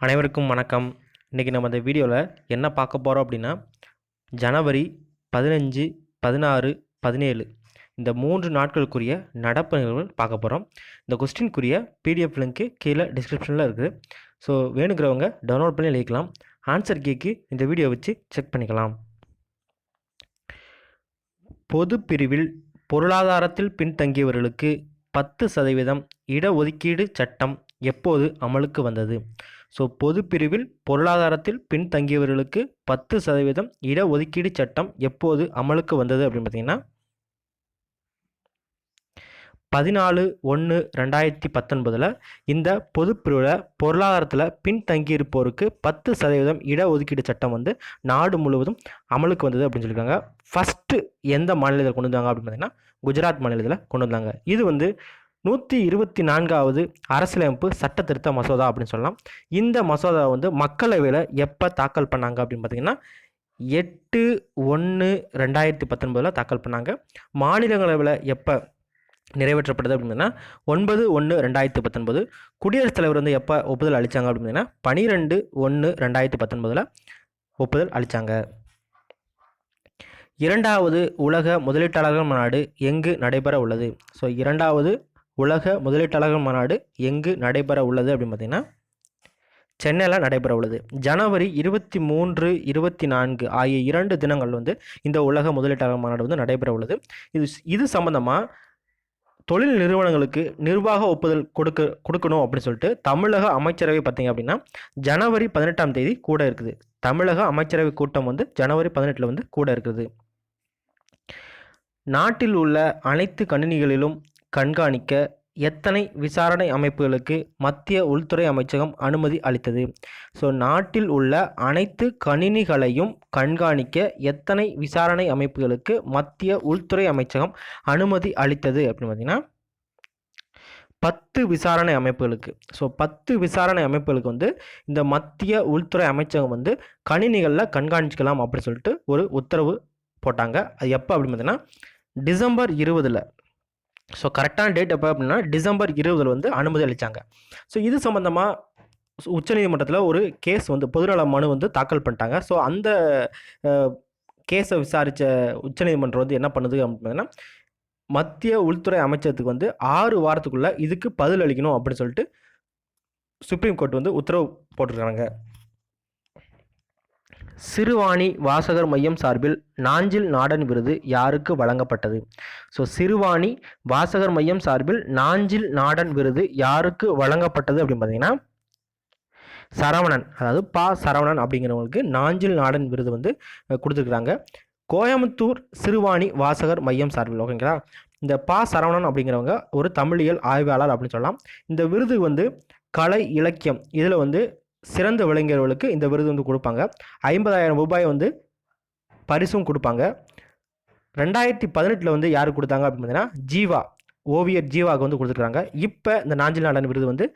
அனைவருக்கும் வணக்கம். இன்றைக்கி நம்ம இந்த வீடியோவில் என்ன பார்க்க போகிறோம் அப்படின்னா ஜனவரி பதினஞ்சு பதினாறு பதினேழு இந்த மூன்று நாட்களுக்குரிய நடப்பு நிகழ்வுகள் பார்க்க போகிறோம் இந்த கொஸ்டின்குரிய பிடிஎஃப் லிங்க்கு கீழே டிஸ்கிரிப்ஷனில் இருக்குது. ஸோ வேணுங்கிறவங்க டவுன்லோட் பண்ணி எழுதிக்கலாம். ஆன்சர் கீக்கு இந்த வீடியோ வச்சு செக் பண்ணிக்கலாம். பொது பிரிவில் பொருளாதாரத்தில் பின்தங்கியவர்களுக்கு பத்து சதவீதம் இடஒதுக்கீடு சட்டம் எப்போது அமலுக்கு வந்தது? ஸோ பொது பிரிவில் பொருளாதாரத்தில் பின்தங்கியவர்களுக்கு பத்து சதவீதம் இடஒதுக்கீடு சட்டம் எப்போது அமலுக்கு வந்தது அப்படின்னு பார்த்தீங்கன்னா பதினாலு ஒன்று ரெண்டாயிரத்தி பத்தொன்பதில் இந்த பொதுப்பிரிவில் பொருளாதாரத்தில் பின்தங்கியிருப்போருக்கு பத்து சதவீதம் இடஒதுக்கீடு சட்டம் வந்து நாடு முழுவதும் அமலுக்கு வந்தது அப்படின்னு சொல்லியிருக்காங்க. ஃபஸ்ட்டு எந்த மாநிலத்தில் கொண்டு வந்தாங்க அப்படின்னு பார்த்தீங்கன்னா குஜராத் மாநிலத்தில் கொண்டு வந்தாங்க. இது வந்து நூற்றி இருபத்தி நான்காவது அரசியலமைப்பு சட்ட திருத்த மசோதா அப்படின்னு சொல்லலாம். இந்த மசோதா வந்து மக்களவையில் எப்போ தாக்கல் பண்ணாங்க அப்படின்னு பார்த்தீங்கன்னா எட்டு ஒன்று ரெண்டாயிரத்தி பத்தொன்பதில் தாக்கல் பண்ணாங்க. மாநிலங்களவையில் எப்போ நிறைவேற்றப்பட்டது அப்படின்னா ஒன்பது ஒன்று ரெண்டாயிரத்தி பத்தொன்பது. குடியரசுத் தலைவர் வந்து எப்போ ஒப்புதல் அளித்தாங்க அப்படின்னா பனிரெண்டு ஒன்று ரெண்டாயிரத்தி பத்தொன்பதில் ஒப்புதல் அளித்தாங்க இரண்டாவது உலக முதலீட்டாளர்கள் மாநாடு எங்கு நடைபெற உள்ளது? ஸோ இரண்டாவது உலக முதலீட்டாளர்கள் மாநாடு எங்கு நடைபெற உள்ளது அப்படின்னு பார்த்தீங்கன்னா சென்னையில் நடைபெற உள்ளது. ஜனவரி இருபத்தி மூன்று இருபத்தி நான்கு ஆகிய இரண்டு தினங்கள் வந்து இந்த உலக முதலீட்டாளர் மாநாடு வந்து நடைபெற உள்ளது. இது இது சம்மந்தமாக தொழில் நிறுவனங்களுக்கு நிர்வாக ஒப்புதல் கொடுக்க கொடுக்கணும் அப்படின்னு சொல்லிட்டு தமிழக அமைச்சரவை பார்த்தீங்க அப்படின்னா ஜனவரி பதினெட்டாம் தேதி கூட இருக்குது. தமிழக அமைச்சரவை கூட்டம் வந்து ஜனவரி பதினெட்டில் வந்து கூட இருக்குது. நாட்டில் உள்ள அனைத்து கணினிகளிலும் கண்காணிக்க எத்தனை விசாரணை அமைப்புகளுக்கு மத்திய உள்துறை அமைச்சகம் அனுமதி அளித்தது? ஸோ நாட்டில் உள்ள அனைத்து கணினிகளையும் கண்காணிக்க எத்தனை விசாரணை அமைப்புகளுக்கு மத்திய உள்துறை அமைச்சகம் அனுமதி அளித்தது அப்படின்னு பார்த்தீங்கன்னா பத்து விசாரணை அமைப்புகளுக்கு. ஸோ பத்து விசாரணை அமைப்புகளுக்கு வந்து இந்த மத்திய உள்துறை அமைச்சகம் வந்து கணினிகளில் கண்காணிச்சிக்கலாம் அப்படின்னு சொல்லிட்டு ஒரு உத்தரவு போட்டாங்க. அது எப்போ அப்படின்னு பார்த்தீங்கன்னா டிசம்பர் இருபதில். ஸோ கரெக்டான டேட் எப்போ அப்படின்னா டிசம்பர் இருபதில் வந்து அனுமதி அளித்தாங்க ஸோ இது சம்மந்தமாக உச்சநீதிமன்றத்தில் ஒரு கேஸ் வந்து பொதுநல மனு வந்து தாக்கல் பண்ணிட்டாங்க. ஸோ அந்த கேஸை விசாரித்த உச்சநீதிமன்றம் வந்து என்ன பண்ணுது அப்படின்னா மத்திய உள்துறை அமைச்சகத்துக்கு வந்து ஆறு வாரத்துக்குள்ளே இதுக்கு பதில் அளிக்கணும் அப்படின்னு சொல்லிட்டு சுப்ரீம் கோர்ட் வந்து உத்தரவு போட்டிருக்காங்க. சிறுவாணி வாசகர் மையம் சார்பில் நாஞ்சில் நாடன் விருது யாருக்கு வழங்கப்பட்டது? ஸோ சிறுவாணி வாசகர் மையம் சார்பில் நாஞ்சில் நாடன் விருது யாருக்கு வழங்கப்பட்டது அப்படின்னு பார்த்தீங்கன்னா சரவணன் அதாவது பா சரவணன் அப்படிங்கிறவங்களுக்கு நாஞ்சில் நாடன் விருது வந்து கொடுத்துருக்குறாங்க. கோயம்புத்தூர் சிறுவாணி வாசகர் மையம் சார்பில் ஓகேங்களா இந்த பா சரவணன் அப்படிங்கிறவங்க ஒரு தமிழியல் ஆய்வாளர் அப்படின்னு சொல்லலாம். இந்த விருது வந்து கலை இலக்கியம். இதில் வந்து சிறந்த விளைஞர்களுக்கு இந்த விருது வந்து கொடுப்பாங்க. ஐம்பதாயிரம் ரூபாய் வந்து பரிசும் கொடுப்பாங்க. ரெண்டாயிரத்தி பதினெட்டில் வந்து யார் கொடுத்தாங்க அப்படின்னு பார்த்தீங்கன்னா ஜீவா ஓவியர் ஜீவாவுக்கு வந்து கொடுத்துருக்காங்க இப்போ இந்த நாஞ்சில் நாடன் விருது வந்து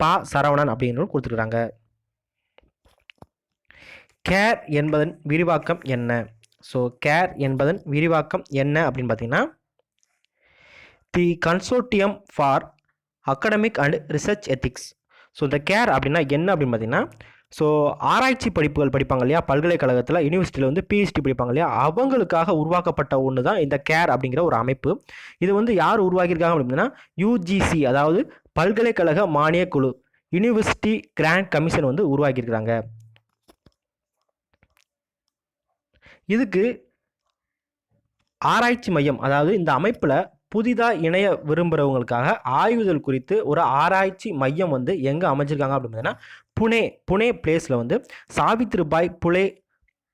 பா சரவணன் அப்படிங்கிறவங்க கொடுத்துருக்காங்க கேர் என்பதன் விரிவாக்கம் என்ன? ஸோ கேர் என்பதன் விரிவாக்கம் என்ன அப்படின்னு பார்த்தீங்கன்னா the consortium for academic and research ethics. So இந்த கேர் அப்படின்னா என்ன அப்படின்னு பார்த்தீங்கன்னா ஸோ ஆராய்ச்சி படிப்புகள் படிப்பாங்க இல்லையா? பல்கலைக்கழகத்தில் யூனிவர்சிட்டியில் வந்து பிஹெச்டி படிப்பாங்க இல்லையா? அவங்களுக்காக உருவாக்கப்பட்ட ஒன்று தான் இந்த கேர் அப்படிங்கிற ஒரு அமைப்பு. இது வந்து யார் உருவாக்கியிருக்காங்க அப்படின்னா யூஜிசி அதாவது பல்கலைக்கழக மானிய குழு யூனிவர்சிட்டி கிராண்ட் கமிஷன் வந்து உருவாக்கியிருக்கிறாங்க. இதுக்கு ஆராய்ச்சி மையம் அதாவது இந்த அமைப்பில் புதிதாக இணைய விரும்புகிறவங்களுக்காக ஆய்வுதல் குறித்து ஒரு ஆராய்ச்சி மையம் வந்து எங்கே அமைஞ்சிருக்காங்க அப்படின்னு பார்த்தீங்கன்னா புனே புனே பிளேஸில் வந்து சாவித்ரிபாய் புலே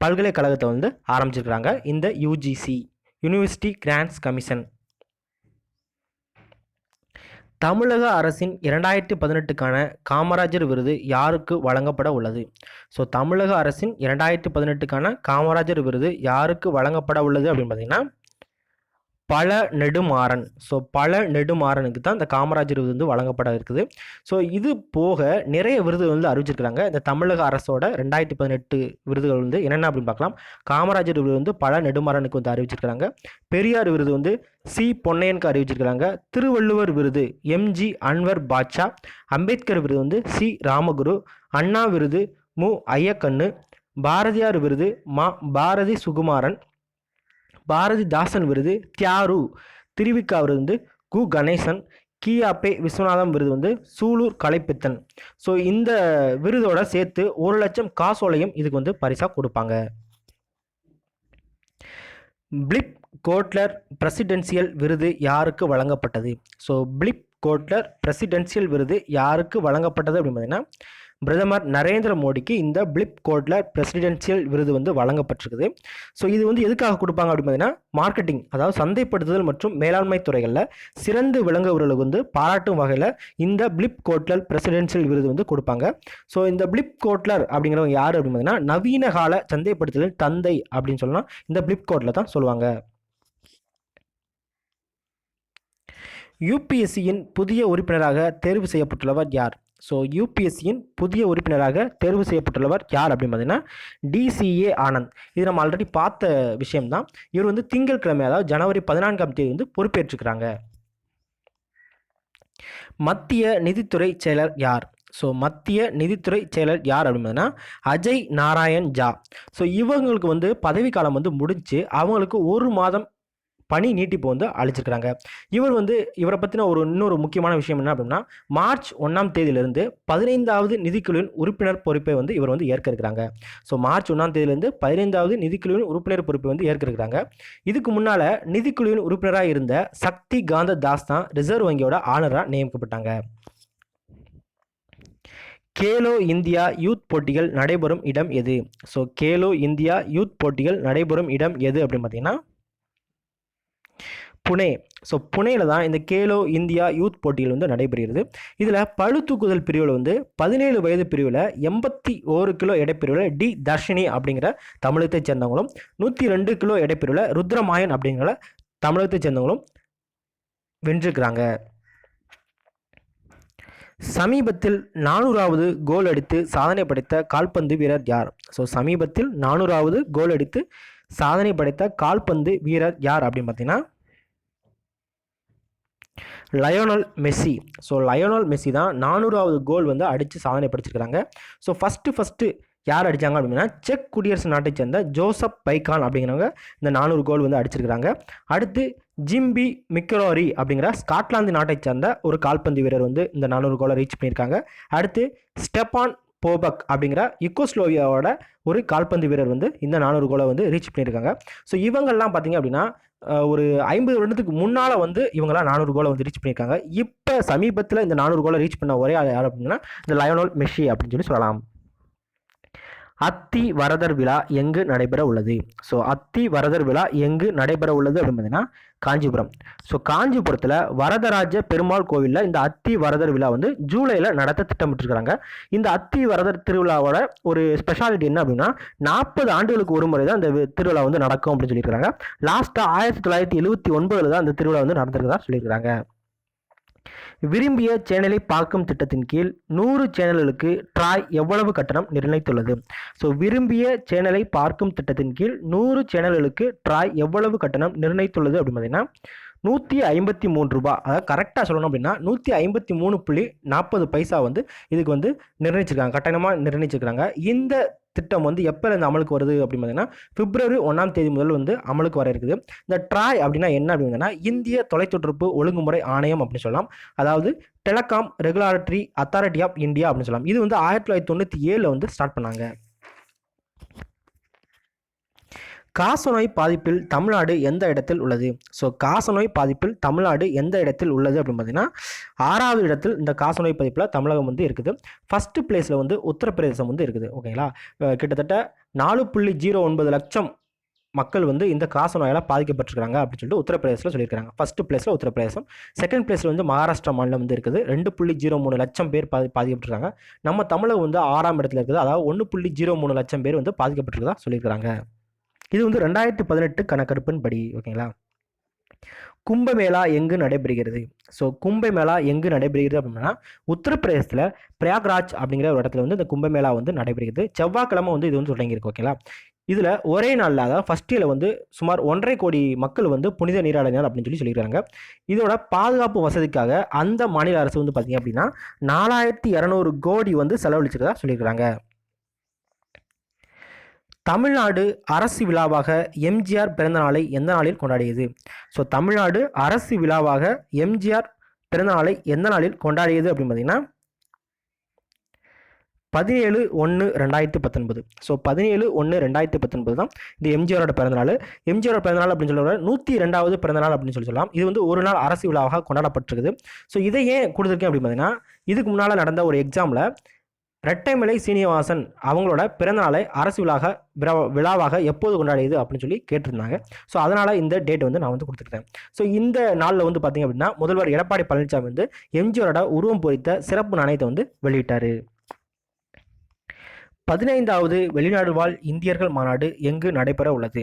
பல்கலைக்கழகத்தை வந்து ஆரம்பிச்சிருக்கிறாங்க இந்த யூஜிசி யூனிவர்சிட்டி கிராண்ட்ஸ் கமிஷன் தமிழக அரசின் இரண்டாயிரத்தி பதினெட்டுக்கான காமராஜர் விருது யாருக்கு வழங்கப்பட உள்ளது? ஸோ தமிழக அரசின் இரண்டாயிரத்தி பதினெட்டுக்கான காமராஜர் விருது யாருக்கு வழங்கப்பட உள்ளது அப்படின்னு பார்த்தீங்கன்னா பல நெடுமாறன். ஸோ பல நெடுமாறனுக்கு தான் இந்த காமராஜர் விருது வந்து வழங்கப்பட இருக்குது. ஸோ இது போக நிறைய விருது வந்து அறிவிச்சிருக்கிறாங்க இந்த தமிழக அரசோட ரெண்டாயிரத்தி பதினெட்டு விருதுகள் வந்து என்னென்ன அப்படின்னு பார்க்கலாம். காமராஜர் விருது வந்து பல நெடுமாறனுக்கு வந்து அறிவிச்சிருக்கிறாங்க. பெரியார் விருது வந்து சி. பொன்னையனுக்கு அறிவிச்சிருக்கிறாங்க. திருவள்ளுவர் விருது எம்ஜி அன்வர் பாட்ஷா. அம்பேத்கர் விருது வந்து சி. ராமகுரு. அண்ணா விருது மு. ஐயக்கண்ணு. பாரதியார் விருது மா. பாரதி சுகுமாரன். பாரதிதாசன் விருது தியாரு திருவிக்கா விருது வந்து கு. கணேசன் கியாப்பே விஸ்வநாதம் விருது வந்து சூலூர் கலைப்பித்தன். ஸோ இந்த விருதோட சேர்த்து ஒரு லட்சம் காசோலையும் இதுக்கு வந்து பரிசாக கொடுப்பாங்க. பிளிப் கோட்லர் பிரசிடென்சியல் விருது யாருக்கு வழங்கப்பட்டது? ஸோ பிளிப் கோட்லர் பிரசிடென்சியல் விருது யாருக்கு வழங்கப்பட்டது அப்படின்னு பார்த்தீங்கன்னா பிரதமர் நரேந்திர மோடிக்கு இந்த பிளிப் கோட்லர் பிரசிடென்சியல் விருது வந்து வழங்கப்பட்டிருக்குது. ஸோ இது வந்து எதுக்காக கொடுப்பாங்க அப்படின்னு பார்த்தீங்கன்னா மார்க்கெட்டிங் அதாவது சந்தைப்படுத்துதல் மற்றும் மேலாண்மை துறைகளில் சிறந்து விளங்குபவர்களுக்கு வந்து பாராட்டும் வகையில் இந்த பிளிப் கோட்லர் பிரசிடென்சியல் விருது வந்து கொடுப்பாங்க. ஸோ இந்த பிளிப் கோட்லர் அப்படிங்கிறவங்க யார் அப்படின்னு பார்த்தீங்கன்னா நவீன கால சந்தைப்படுத்துதல் தந்தை அப்படின்னு சொல்லலாம் இந்த பிளிப் கோட்லர் தான் சொல்லுவாங்க. யூபிஎஸ்சியின் புதிய உறுப்பினராக தேர்வு செய்யப்பட்டுள்ளவர் யார்? ஸோ யூபிஎஸ்சியின் புதிய உறுப்பினராக தேர்வு செய்யப்பட்டுள்ளவர் யார் அப்படின்னு பார்த்தீங்கன்னா டிசிஏ ஆனந்த். இது நம்ம ஆல்ரெடி பார்த்த விஷயம்தான். இவர் வந்து திங்கட்கிழமை அதாவது ஜனவரி பதினான்காம் தேதி வந்து பொறுப்பேற்றுக்கிறாங்க மத்திய நிதித்துறை செயலர் யார்? ஸோ மத்திய நிதித்துறை செயலர் யார் அப்படின்னா அஜய் நாராயண் ஜா. ஸோ இவங்களுக்கு வந்து பதவிக்காலம் வந்து முடிஞ்சு அவங்களுக்கு ஒரு மாதம் பணி நீட்டிப்பு வந்து அழிச்சிருக்கிறாங்க இவர் வந்து இவரை பற்றின ஒரு இன்னொரு முக்கியமான விஷயம் என்ன அப்படின்னா மார்ச் ஒன்றாம் தேதியிலிருந்து பதினைந்தாவது நிதிக்குழுவின் உறுப்பினர் பொறுப்பை வந்து இவர் வந்து ஏற்க இருக்கிறாங்க ஸோ மார்ச் ஒன்றாம் தேதியிலிருந்து பதினைந்தாவது நிதிக்குழுவின் உறுப்பினர் பொறுப்பை வந்து ஏற்க இருக்கிறாங்க இதுக்கு முன்னால் நிதிக்குழுவின் உறுப்பினராக இருந்த சக்தி காந்த தாஸ் தான் ரிசர்வ் வங்கியோட ஆளுநராக நியமிக்கப்பட்டாங்க. கேலோ இந்தியா யூத் போட்டிகள் நடைபெறும் இடம் எது? ஸோ கேலோ இந்தியா யூத் போட்டிகள் நடைபெறும் இடம் எது அப்படின்னு பார்த்தீங்கன்னா புனே. ஸோ புனேயில் தான் இந்த கேலோ இந்தியா யூத் போட்டியில் வந்து நடைபெறுகிறது. இதில் பழு தூக்குதல் பிரிவில் வந்து பதினேழு வயது பிரிவில் எண்பத்தி ஓரு கிலோ எடைப்பிரிவில் டி தர்ஷினி அப்படிங்கிற தமிழகத்தைச் சேர்ந்தவங்களும் நூற்றி ரெண்டு கிலோ எடைப்பிரிவில் ருத்ரமாயன் அப்படிங்கிற தமிழகத்தைச் சேர்ந்தவங்களும் வென்றிருக்கிறாங்க. சமீபத்தில் நானூறாவது கோல் அடித்து சாதனை படைத்த கால்பந்து வீரர் யார்? ஸோ சமீபத்தில் நானூறாவது கோல் அடித்து சாதனை படைத்த கால்பந்து வீரர் யார் அப்படின்னு பார்த்தீங்கன்னா Lionel Messi so Lionel Messi தான் நானூறாவது கோல் வந்து அடித்து சாதனை படிச்சிருக்கிறாங்க ஸோ ஃபஸ்ட்டு ஃபஸ்ட்டு யார் அடித்தாங்க அப்படின்னா செக் குடியரசு நாட்டை சேர்ந்த ஜோசப் பைகான் அப்படிங்கிறவங்க இந்த நானூறு கோல் வந்து அடிச்சிருக்கிறாங்க. அடுத்து ஜிம்பி மிக்ரோரி அப்படிங்கிற ஸ்காட்லாந்து நாட்டை சேர்ந்த ஒரு கால்பந்து வீரர் வந்து இந்த நானூறு கோலை ரீச் பண்ணியிருக்காங்க. அடுத்து ஸ்டெப்பான் போபக் அப்படிங்கிற இக்கோஸ்லோவியாவோட ஒரு கால்பந்து வீரர் வந்து இந்த நானூறு கோலை வந்து ரீச் பண்ணியிருக்காங்க. ஸோ இவங்கெல்லாம் பார்த்தீங்க அப்படின்னா ஒரு ஐம்பது வருடத்துக்கு முன்னால் வந்து இவங்களாம் நானூறு கோலை வந்து ரீச் பண்ணியிருக்காங்க. இப்போ சமீபத்தில் இந்த நானூறு கோலை ரீச் பண்ண ஒரே ஆள் யார் அப்படின்னா இந்த லயோனல் மெஷி அப்படின்னு சொல்லி சொல்லலாம். அத்தி வரதர் விழா எங்கு நடைபெற உள்ளது? ஸோ அத்தி வரதர் விழா எங்கு நடைபெற உள்ளது அப்படின்னு பார்த்தீங்கன்னா காஞ்சிபுரம். ஸோ காஞ்சிபுரத்தில் வரதராஜ பெருமாள் கோவிலில் இந்த அத்தி வரதர் விழா வந்து ஜூலையில் நடத்த திட்டமிட்டிருக்கிறாங்க. இந்த அத்தி வரதர் திருவிழாவோட ஒரு ஸ்பெஷாலிட்டி என்ன அப்படின்னா நாற்பது ஆண்டுகளுக்கு ஒரு முறை தான் இந்த திருவிழா வந்து நடக்கும் அப்படின்னு சொல்லியிருக்காங்க லாஸ்ட்டாக ஆயிரத்தி தொள்ளாயிரத்தி எழுபத்தி ஒன்பதில் தான் அந்த திருவிழா வந்து நடந்திருக்கதா சொல்லியிருக்காங்க விரும்பிய சேனலை பார்க்கும் திட்டத்தின் கீழ் நூறு சேனல்களுக்கு ட்ராய் எவ்வளவு கட்டணம் நிர்ணயித்துள்ளது? ஸோ விரும்பிய சேனலை பார்க்கும் திட்டத்தின் கீழ் நூறு சேனல்களுக்கு ட்ராய் எவ்வளவு கட்டணம் நிர்ணயித்துள்ளது அப்படின்னு பார்த்தீங்கன்னா நூற்றி ஐம்பத்தி மூணு ரூபா. அதாவது கரெக்டாக சொல்லணும் அப்படின்னா நூற்றி ஐம்பத்தி மூணு புள்ளி நாற்பது பைசா வந்து இதுக்கு வந்து நிர்ணயிச்சிருக்காங்க. கட்டணமாக நிர்ணயிச்சிருக்காங்க. இந்த திட்டம் வந்து எப்போருந்து அமலுக்கு வருது அப்படின்னு பார்த்தீங்கன்னா பிப்ரவரி ஒன்றாம் தேதி முதல் வந்து அமலுக்கு வர இருக்குது. இந்த ட்ராய் அப்படின்னா என்ன அப்படின்னா இந்திய தொலைத்தொடர்பு ஒழுங்குமுறை ஆணையம் அப்படின்னு சொல்லலாம். அதாவது telecom regulatory authority of India அப்படின்னு சொல்லலாம். இது வந்து ஆயிரத்தி தொள்ளாயிரத்தி தொண்ணூற்றி ஏழில் வந்து ஸ்டார்ட் பண்ணாங்க. காசநோய் பாதிப்பில் தமிழ்நாடு எந்த இடத்தில் உள்ளது? ஸோ காசநோய் பாதிப்பில் தமிழ்நாடு எந்த இடத்தில் உள்ளது அப்படின்னு பார்த்தீங்கன்னா ஆறாவது இடத்தில் இந்த காசநோய் பாதிப்பில் தமிழகம் வந்து இருக்குது. ஃபஸ்ட்டு பிளேஸில் வந்து உத்தரப்பிரதேசம் வந்து இருக்குது. ஓகேங்களா கிட்டத்தட்ட நாலு புள்ளி ஜீரோ ஒன்பது லட்சம் மக்கள் வந்து இந்த காசநோயால் பாதிக்கப்பட்டிருக்காங்க அப்படின்னு சொல்லிட்டு உத்தரப்பிரதேசில் சொல்லியிருக்காங்க ஃபஸ்ட்டு பிளேஸில் உத்தரப்பிரதேசம். செகண்ட் பிளேஸில் வந்து மகாராஷ்டிரா மாநிலம் வந்து இருக்குது. ரெண்டு புள்ளி ஜீரோ மூணு லட்சம் பேர் பாதி பாதிக்கப்பட்டிருக்காங்க. நம்ம தமிழகம் வந்து ஆறாம் இடத்துல இருக்குது. அதாவது ஒன்று புள்ளி ஜீரோ மூணு லட்சம் பேர் வந்து பாதிக்கப்பட்டிருக்கதா சொல்லியிருக்காங்க இது வந்து ரெண்டாயிரத்தி பதினெட்டு கணக்கெடுப்பின்படி ஓகேங்களா? கும்பமேளா எங்கு நடைபெறுகிறது? ஸோ கும்பமேளா எங்கு நடைபெறுகிறது அப்படின்னா உத்தரப்பிரதேசத்தில் பிரயாக்ராஜ் அப்படிங்கிற ஒரு இடத்துல வந்து இந்த கும்பமேளா வந்து நடைபெறுகிறது. செவ்வாய்க்கிழமை வந்து இது வந்து தொடங்கியிருக்கு ஓகேங்களா? இதில் ஒரே நாளில் அதாவது ஃபஸ்ட் இயரில் வந்து சுமார் ஒன்றரை கோடி மக்கள் வந்து புனித நீராடினார் அப்படின்னு சொல்லி சொல்லியிருக்காங்க. இதோட பாதுகாப்பு வசதிக்காக அந்த மாநில அரசு வந்து பார்த்திங்க அப்படின்னா நாலாயிரத்தி இரநூறு கோடி வந்து செலவழிச்சிருக்கதா சொல்லியிருக்கிறாங்க தமிழ்நாடு அரசு விழாவாக எம்ஜிஆர் பிறந்த நாளை எந்த நாளில் கொண்டாடியது? ஸோ தமிழ்நாடு அரசு விழாவாக எம்ஜிஆர் பிறந்த நாளை எந்த நாளில் கொண்டாடியது அப்படின்னு பார்த்தீங்கன்னா பதினேழு ஒன்று ரெண்டாயிரத்தி பத்தொன்பது. ஸோ பதினேழு ஒன்று ரெண்டாயிரத்தி பத்தொன்பது தான் இது எம்ஜிஆரோட பிறந்தநாள். எம்ஜிஆரோட பிறந்தநாள் அப்படின்னு சொல்ல நூற்றி ரெண்டாவது பிறந்தநாள் அப்படின்னு சொல்லி சொல்லலாம். இது வந்து ஒரு நாள் அரசு விழாவாக கொண்டாடப்பட்டிருக்குது. ஸோ இதை ஏன் கொடுத்துருக்கேன் அப்படின்னு பார்த்தீங்கன்னா இதுக்கு முன்னால் நடந்த ஒரு எக்ஸாமில் ரெட்டைமலை சீனிவாசன் அவங்களோட பிறந்தநாளை அரசு விழாக விழாவாக எப்போது கொண்டாடியது அப்படின்னு சொல்லி கேட்டிருந்தாங்க. ஸோ அதனால் இந்த டேட் வந்து நான் வந்து கொடுத்துருக்கேன் ஸோ இந்த நாளில் வந்து பார்த்திங்க அப்படின்னா முதல்வர் எடப்பாடி பழனிசாமி வந்து எம்ஜிஆரோட உருவம் பொறித்த சிறப்பு நாணயத்தை வந்து வெளியிட்டார். பதினைந்தாவது வெளிநாடு வாழ் இந்தியர்கள் மாநாடு எங்கு நடைபெற உள்ளது?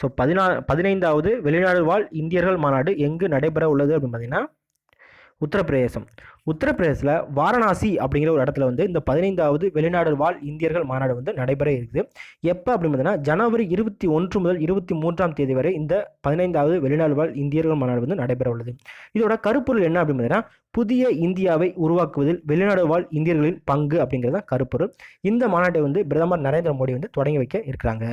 ஸோ பதினா பதினைந்தாவது வெளிநாடு வாழ் இந்தியர்கள் மாநாடு எங்கு நடைபெற உள்ளது அப்படின்னு பார்த்தீங்கன்னா உத்தரப்பிரதேசம். உத்தரப்பிரதேசில் வாரணாசி அப்படிங்கிற ஒரு இடத்துல வந்து இந்த பதினைந்தாவது வெளிநாடு வாழ் இந்தியர்கள் மாநாடு வந்து நடைபெற இருக்குது. எப்போ அப்படின்னு பார்த்தீங்கன்னா ஜனவரி இருபத்தி ஒன்று முதல் இருபத்தி மூன்றாம் தேதி வரை இந்த பதினைந்தாவது வெளிநாடு வாழ் இந்தியர்கள் மாநாடு வந்து நடைபெற உள்ளது. இதோட கருப்பொருள் என்ன அப்படின்னு பார்த்தீங்கன்னா புதிய இந்தியாவை உருவாக்குவதில் வெளிநாடு வாழ் இந்தியர்களின் பங்கு அப்படிங்கிறது தான் கருப்பொருள். இந்த மாநாட்டை வந்து பிரதமர் நரேந்திர மோடி வந்து தொடங்கி வைக்க இருக்கிறாங்க.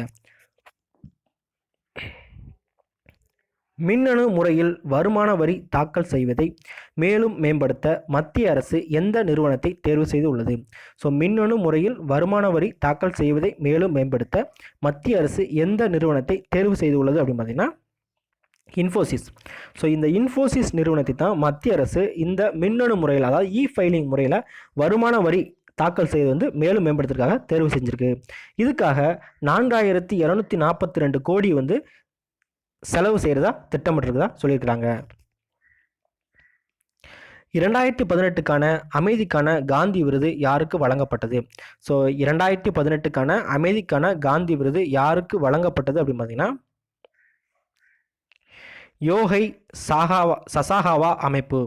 மின்னணு முறையில் வருமான வரி தாக்கல் செய்வதை மேலும் மேம்படுத்த மத்திய அரசு எந்த நிறுவனத்தை தேர்வு செய்து உள்ளது ஸோ மின்னணு முறையில் வருமான வரி தாக்கல் செய்வதை மேலும் மேம்படுத்த மத்திய அரசு எந்த நிறுவனத்தை தேர்வு செய்து உள்ளது அப்படின்னு பார்த்தீங்கன்னா இன்ஃபோசிஸ். ஸோ இந்த இன்ஃபோசிஸ் நிறுவனத்தை தான் மத்திய அரசு இந்த மின்னணு முறையில் அதாவது இ ஃபைலிங் முறையில் வருமான வரி தாக்கல் செய்து வந்து மேலும் மேம்படுத்துறதுக்காக தேர்வு செஞ்சுருக்கு. இதுக்காக நான்காயிரத்தி இரநூத்தி நாற்பத்தி ரெண்டு கோடி வந்து செலவு செய்கிறதா திட்டமிட்டிருக்கதா சொல்லியிருக்கிறாங்க. இரண்டாயிரத்தி பதினெட்டுக்கான அமைதிக்கான காந்தி விருது யாருக்கு வழங்கப்பட்டது? ஸோ இரண்டாயிரத்தி பதினெட்டுக்கான அமைதிக்கான காந்தி விருது யாருக்கு வழங்கப்பட்டது அப்படின்னு பார்த்தீங்கன்னா யோகை சாகாவா சசாகாவா அமைப்பு.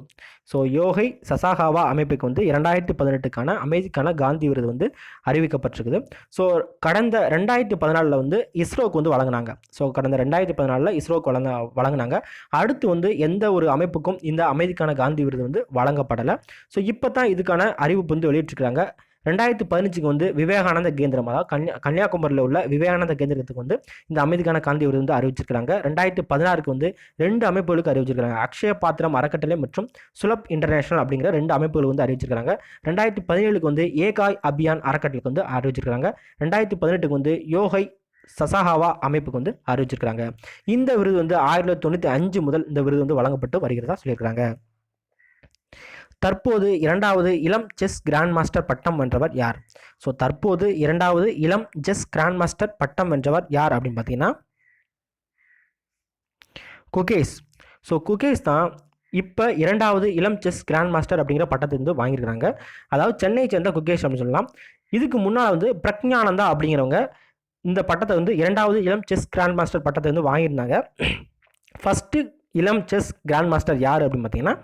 ஸோ யோகை சசாகாவா அமைப்புக்கு வந்து இரண்டாயிரத்தி பதினெட்டுக்கான அமைதிக்கான காந்தி விருது வந்து அறிவிக்கப்பட்டிருக்குது. ஸோ கடந்த ரெண்டாயிரத்தி பதினாலில் வந்து இஸ்ரோக்கு வந்து வழங்கினாங்க. ஸோ கடந்த ரெண்டாயிரத்தி பதினாலில் இஸ்ரோக்கு வழங்க வழங்கினாங்க. அடுத்து வந்து எந்த ஒரு அமைப்புக்கும் இந்த அமைதிக்கான காந்தி விருது வந்து வழங்கப்படலை. ஸோ இப்போ தான் இதுக்கான அறிவிப்பு வந்து வெளியிட்டிருக்கிறாங்க. ரெண்டாயிரத்தி பதினஞ்சுக்கு வந்து விவேகானந்த கேந்திரம் அதாவது கன்னியா கன்னியாகுமரியில் உள்ள விவேகானந்த கேந்திரத்துக்கு வந்து இந்த அமைதிக்கான காந்தி விருது வந்து அறிவிச்சிருக்காங்க ரெண்டாயிரத்தி பதினாறுக்கு வந்து ரெண்டு அமைப்புகளுக்கு அறிவிச்சிருக்கிறாங்க. அக்ஷய பாத்திரம் அறக்கட்டளை மற்றும் சுலப் இன்டர்நேஷனல் அப்படிங்கிற ரெண்டு அமைப்புகள் வந்து அறிவிச்சிருக்கிறாங்க. ரெண்டாயிரத்தி பதினேழுக்கு வந்து ஏகாய் அபியான் அறக்கட்டளைக்கு வந்து அறிவிச்சிருக்கிறாங்க. ரெண்டாயிரத்தி பதினெட்டுக்கு வந்து யோகை சசாஹாவா அமைப்புக்கு வந்து அறிவிச்சிருக்கிறாங்க. இந்த விருது வந்து ஆயிரத்தி தொள்ளாயிரத்தி தொண்ணூற்றி அஞ்சு முதல் இந்த விருது வந்து வழங்கப்பட்டு வருகிறதா சொல்லியிருக்கிறாங்க. தற்போது இரண்டாவது இளம் செஸ் கிராண்ட் மாஸ்டர் பட்டம் வென்றவர் யார்? ஸோ தற்போது இரண்டாவது இளம் செஸ் கிராண்ட் மாஸ்டர் பட்டம் வென்றவர் யார் அப்படின்னு பார்த்தீங்கன்னா குகேஷ். ஸோ குகேஷ் தான் இப்போ இரண்டாவது இளம் செஸ் கிராண்ட் மாஸ்டர் அப்படிங்கிற பட்டத்தை வந்து வாங்கியிருக்கிறாங்க. அதாவது சென்னை சேர்ந்த குகேஷ் அப்படின்னு சொல்லலாம். இதுக்கு முன்னால் வந்து பிரக்ஞானந்தா அப்படிங்கிறவங்க இந்த பட்டத்தை வந்து இரண்டாவது இளம் செஸ் கிராண்ட் மாஸ்டர் பட்டத்தை வந்து வாங்கியிருந்தாங்க. ஃபஸ்ட்டு இளம் செஸ் கிராண்ட் மாஸ்டர் யார் அப்படின்னு பார்த்தீங்கன்னா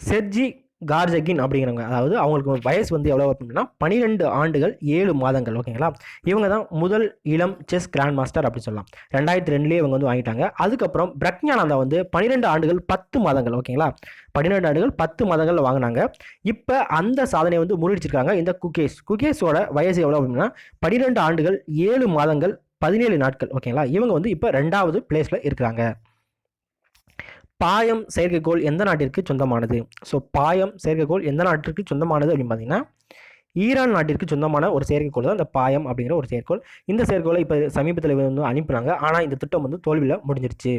செர்ஜி கார்ஜகின் அப்படிங்கிறவங்க. அதாவது அவங்களுக்கு வயசு வந்து எவ்வளோ அப்படின்னா பன்னிரெண்டு ஆண்டுகள் ஏழு மாதங்கள் ஓகேங்களா இவங்க தான் முதல் இளம் செஸ் கிராண்ட் மாஸ்டர் அப்படி சொல்லலாம். ரெண்டாயிரத்தி ரெண்டுலேயே இவங்க வந்து வாங்கிட்டாங்க. அதுக்கப்புறம் பிரக்ஞானந்தா வந்து பன்னிரெண்டு ஆண்டுகள் பத்து மாதங்கள் ஓகேங்களா பன்னிரெண்டு ஆண்டுகள் பத்து மாதங்கள் வாங்கினாங்க. இப்போ அந்த சாதனையை வந்து முறியடிச்சிருக்காங்க இந்த குகேஷ். குகேஷோட வயசு எவ்வளோ அப்படின்னா பன்னிரெண்டு ஆண்டுகள் ஏழு மாதங்கள் பதினேழு நாட்கள் ஓகேங்களா இவங்க வந்து இப்போ ரெண்டாவது பிளேஸில் இருக்கிறாங்க. பாயம் செயற்கைக்கோள் எந்த நாட்டிற்கு சொந்தமானது? ஸோ பாயம் செயற்கைக்கோள் எந்த நாட்டிற்கு சொந்தமானது அப்படின்னு பார்த்தீங்கன்னா ஈரான் நாட்டிற்கு சொந்தமான ஒரு செயற்கைக்கோள் தான் இந்த பாயம் அப்படிங்கிற ஒரு செயற்கோள் இந்த செயற்கோளை இப்போ சமீபத்தில் வந்து அனுப்பினாங்க. ஆனால் இந்த திட்டம் வந்து தோல்வியில் முடிஞ்சிருச்சு.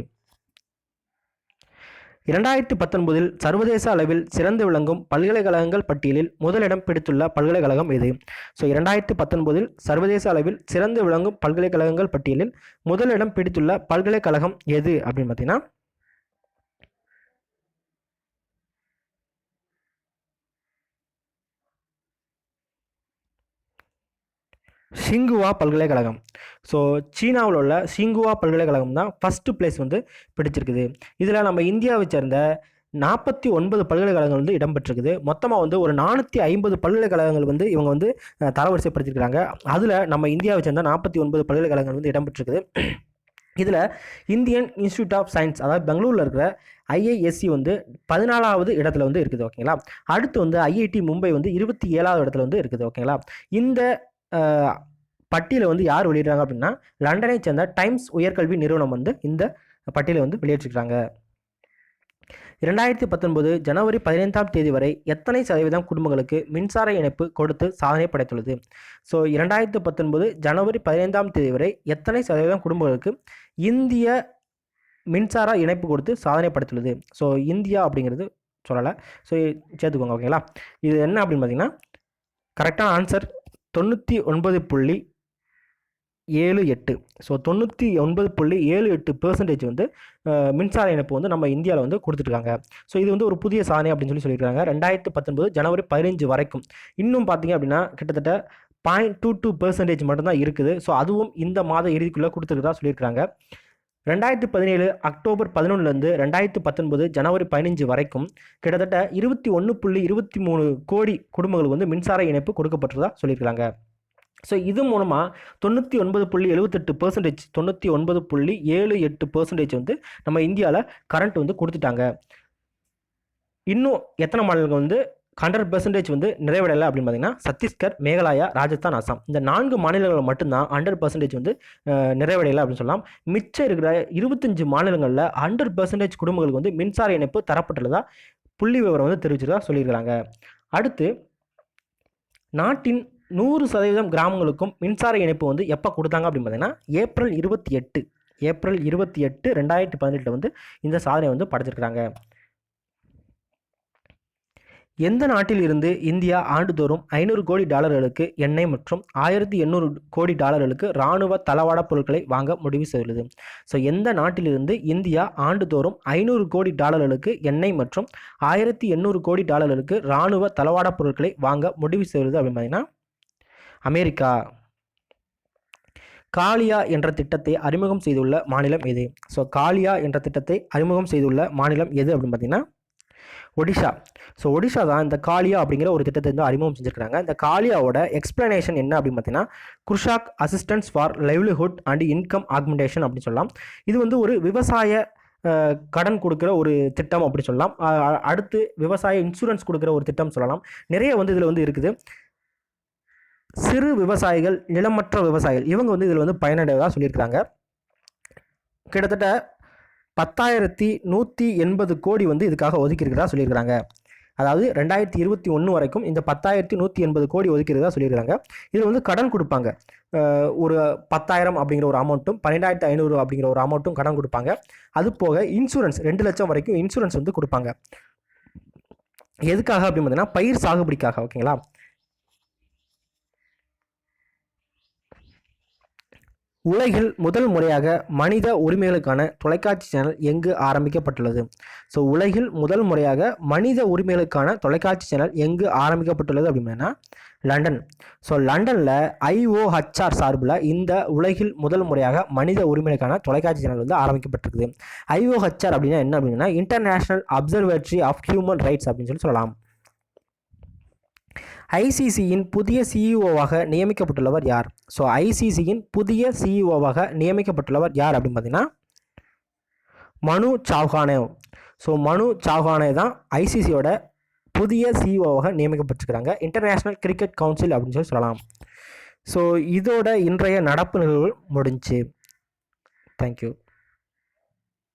இரண்டாயிரத்தி பத்தொன்பதில் சர்வதேச அளவில் சிறந்து விளங்கும் பல்கலைக்கழகங்கள் பட்டியலில் முதலிடம் பிடித்துள்ள பல்கலைக்கழகம் எது? ஸோ இரண்டாயிரத்தி பத்தொன்பதில் சர்வதேச அளவில் சிறந்து விளங்கும் பல்கலைக்கழகங்கள் பட்டியலில் முதலிடம் பிடித்துள்ள பல்கலைக்கழகம் எது அப்படின்னு பார்த்தீங்கன்னா சிங்குவா பல்கலைக்கழகம். ஸோ சீனாவில் உள்ள சிங்குவா பல்கலைக்கழகம் தான் ஃபஸ்ட்டு பிளேஸ் வந்து பிடிச்சிருக்குது. இதில் நம்ம இந்தியாவை சேர்ந்த நாற்பத்தி ஒன்பது பல்கலைக்கழகங்கள் வந்து இடம்பெற்றிருக்குது. மொத்தமாக வந்து ஒரு நானூற்றி ஐம்பது பல்கலைக்கழகங்கள் வந்து இவங்க வந்து தரவரிசைப்படுத்திருக்கிறாங்க அதில் நம்ம இந்தியாவை சேர்ந்த நாற்பத்தி ஒன்பது பல்கலைக்கழகங்கள் வந்து இடம்பெற்றிருக்குது. இதில் இந்தியன் இன்ஸ்டியூட் ஆஃப் சயின்ஸ் அதாவது பெங்களூரில் இருக்கிற ஐஐஎஸ்சி வந்து பதினாலாவது இடத்துல வந்து இருக்குது ஓகேங்களா? அடுத்து வந்து ஐஐடி மும்பை வந்து இருபத்தி ஏழாவது இடத்துல வந்து இருக்குது ஓகேங்களா? இந்த பட்டியலை வந்து யார் வெளியிடுறாங்க அப்படின்னா லண்டனை சேர்ந்த டைம்ஸ் உயர்கல்வி நிறுவனம் வந்து இந்த பட்டியலை வந்து வெளியிட்டிருக்கிறாங்க. இரண்டாயிரத்தி பத்தொன்பது ஜனவரி பதினைந்தாம் தேதி வரை எத்தனை சதவீதம் குடும்பங்களுக்கு மின்சார இணைப்பு கொடுத்து சாதனை படைத்துள்ளது? ஸோ இரண்டாயிரத்தி பத்தொன்பது ஜனவரி பதினைந்தாம் தேதி வரை எத்தனை சதவீதம் குடும்பங்களுக்கு இந்திய மின்சார இணைப்பு கொடுத்து சாதனை படைத்துள்ளது? ஸோ இந்தியா அப்படிங்கிறது சொல்லலை. ஸோ சேர்த்துக்கோங்க ஓகேங்களா இது என்ன அப்படின்னு பார்த்தீங்கன்னா கரெக்டான ஆன்சர் தொண்ணூற்றி ஒன்பது புள்ளி ஏழு எட்டு. ஸோ தொண்ணூற்றி ஒன்பது புள்ளி ஏழு எட்டு பெர்சன்டேஜ் வந்து மின்சார இணைப்பு வந்து நம்ம இந்தியாவில் வந்து கொடுத்துட்ருக்காங்க. ஸோ இது வந்து ஒரு புதிய சாதனை அப்படின்னு சொல்லி சொல்லியிருக்காங்க. ரெண்டாயிரத்து பத்தொன்பது ஜனவரி பதினஞ்சு வரைக்கும். இன்னும் பார்த்தீங்க அப்படின்னா கிட்டத்தட்ட பாயிண்ட் டூ டூ பெர்சன்டேஜ் மட்டும்தான் இருக்குது. ஸோ அதுவும் இந்த மாத இறுதிக்குள்ளே கொடுத்துருக்கதா சொல்லியிருக்காங்க ரெண்டாயிரத்து பதினேழு அக்டோபர் பதினொன்றுலேருந்து ரெண்டாயிரத்து பத்தொன்பது ஜனவரி பதினஞ்சு வரைக்கும் கிட்டத்தட்ட இருபத்தி ஒன்று புள்ளி இருபத்தி மூணு கோடி குடும்பங்களுக்கு வந்து மின்சார இணைப்பு கொடுக்கப்பட்டதாக சொல்லியிருக்காங்க ஸோ இது மூலமாக தொண்ணூற்றி ஒன்பது புள்ளி எழுபத்தெட்டு பர்சன்டேஜ் தொண்ணூற்றி ஒன்பது புள்ளி ஏழு எட்டு பர்சன்டேஜ் வந்து நம்ம இந்தியாவில் கரண்ட் வந்து கொடுத்துட்டாங்க. இன்னும் எத்தனை மாநிலங்கள் வந்து ஹண்ட்ரட் பெர்சன்டேஜ் வந்து நிறைவடையலை அப்படின்னு பார்த்தீங்கன்னா சத்தீஸ்கர் மேகாலயா ராஜஸ்தான் அசாம். இந்த நான்கு மாநிலங்களில் மட்டும்தான் ஹண்ட்ரட் பர்சன்டேஜ் வந்து நிறைவடையலை அப்படின்னு சொல்லலாம். மிச்சம் இருக்கிற இருபத்தஞ்சு மாநிலங்களில் ஹண்ட்ரட் பர்சன்டேஜ் குடும்பங்களுக்கு வந்து மின்சார இணைப்பு தரப்பட்டுள்ளதா புள்ளி விவரம் வந்து தெரிவிச்சதா சொல்லியிருக்கிறாங்க. அடுத்து நாட்டின் நூறு சதவீதம் கிராமங்களுக்கும் மின்சார இணைப்பு வந்து எப்போ கொடுத்தாங்க அப்படின்னு பார்த்தீங்கன்னா ஏப்ரல் இருபத்தி எட்டு. ஏப்ரல் இருபத்தி எட்டு ரெண்டாயிரத்தி பதினெட்டில் வந்து இந்த சாதனை வந்து படைச்சிருக்கிறாங்க. எந்த நாட்டில் இருந்து இந்தியா ஆண்டுதோறும் ஐநூறு கோடி டாலர்களுக்கு எண்ணெய் மற்றும் ஆயிரத்தி எண்ணூறு கோடி டாலர்களுக்கு இராணுவ தளவாட பொருட்களை வாங்க முடிவு செய்துள்ளது. ஸோ எந்த நாட்டிலிருந்து இந்தியா ஆண்டுதோறும் ஐநூறு கோடி டாலர்களுக்கு எண்ணெய் மற்றும் ஆயிரத்தி எண்ணூறு கோடி டாலர்களுக்கு இராணுவ தளவாட பொருட்களை வாங்க முடிவு செய்துள்ளது அப்படின்னு பார்த்தீங்கன்னா அமெரிக்கா. காலியா என்ற திட்டத்தை அறிமுகம் செய்துள்ள மாநிலம் எது? ஸோ காலியா என்ற திட்டத்தை அறிமுகம் செய்துள்ள மாநிலம் எது அப்படின்னு பார்த்தீங்கன்னா ஒடிஷா. ஸோ ஒடிஷா தான் இந்த காலியா அப்படிங்கிற ஒரு திட்டத்தை வந்து அறிமுகம் செஞ்சுருக்காங்க இந்த காலியாவோட எக்ஸ்பிளனேஷன் என்ன அப்படின்னு பார்த்தீங்கன்னா Krushak assistance for livelihood and income augmentation அப்படின்னு சொல்லலாம். இது வந்து ஒரு விவசாய கடன் கொடுக்குற ஒரு திட்டம் அப்படி சொல்லலாம். அடுத்து விவசாய இன்சூரன்ஸ் கொடுக்குற ஒரு திட்டம் சொல்லலாம். நிறைய வந்து இதில் வந்து இருக்குது. சிறு விவசாயிகள் நிலமற்ற விவசாயிகள் இவங்க வந்து இதில் வந்து பயனடைவதாக சொல்லியிருக்காங்க கிட்டத்தட்ட பத்தாயிரத்தி நூற்றி எண்பது கோடி வந்து இதுக்காக ஒதுக்கியிருக்கிறதா சொல்லியிருக்கிறாங்க. அதாவது ரெண்டாயிரத்தி இருபத்தி ஒன்று வரைக்கும் இந்த பத்தாயிரத்தி நூற்றி எண்பது கோடி ஒதுக்கிறதா சொல்லியிருக்காங்க இதில் வந்து கடன் கொடுப்பாங்க. ஒரு பத்தாயிரம் அப்படிங்கிற ஒரு அமௌண்ட்டும் பன்னெண்டாயிரத்தி ஐநூறு அப்படிங்கிற ஒரு அமௌண்ட்டும் கடன் கொடுப்பாங்க. அது போக இன்சூரன்ஸ் ரெண்டு லட்சம் வரைக்கும் இன்சூரன்ஸ் வந்து கொடுப்பாங்க. எதுக்காக அப்படின்னு பார்த்தீங்கன்னா பயிர் சாகுபடிக்காக ஓகேங்களா உலகில் முதல் முறையாக மனித உரிமைகளுக்கான தொலைக்காட்சி சேனல் எங்கு ஆரம்பிக்கப்பட்டுள்ளது? ஸோ உலகில் முதல் முறையாக மனித உரிமைகளுக்கான தொலைக்காட்சி சேனல் எங்கு ஆரம்பிக்கப்பட்டுள்ளது அப்படின்னா லண்டன் ஸோ லண்டனில் ஐஓஹெச்ஆர் சார்பில் இந்த உலகில் முதல் முறையாக மனித உரிமைகளுக்கான தொலைக்காட்சி சேனல் வந்து ஆரம்பிக்கப்பட்டிருக்குது. ஐஓஹெச்ஆர் அப்படின்னா என்ன அப்படின்னா international observatory of human rights அப்படின்னு சொல்லி சொல்லலாம். ஐசிசியின் புதிய சிஇஓவாக நியமிக்கப்பட்டுள்ளவர் யார்? ஸோ ஐசிசியின் புதிய சிஇஓவாக நியமிக்கப்பட்டுள்ளவர் யார் அப்படின்னு பார்த்தீங்கன்னா மனு சாவ்கானே. ஸோ மனு சாவ்கானே தான் ஐசிசியோட புதிய சிஇஓவாக நியமிக்கப்பட்டிருக்கிறாங்க. இன்டர்நேஷ்னல் கிரிக்கெட் கவுன்சில் அப்படின்னு சொல்லி சொல்லலாம். ஸோ இதோட இன்றைய நடப்பு நிகழ்வு முடிஞ்சு. தேங்க்யூ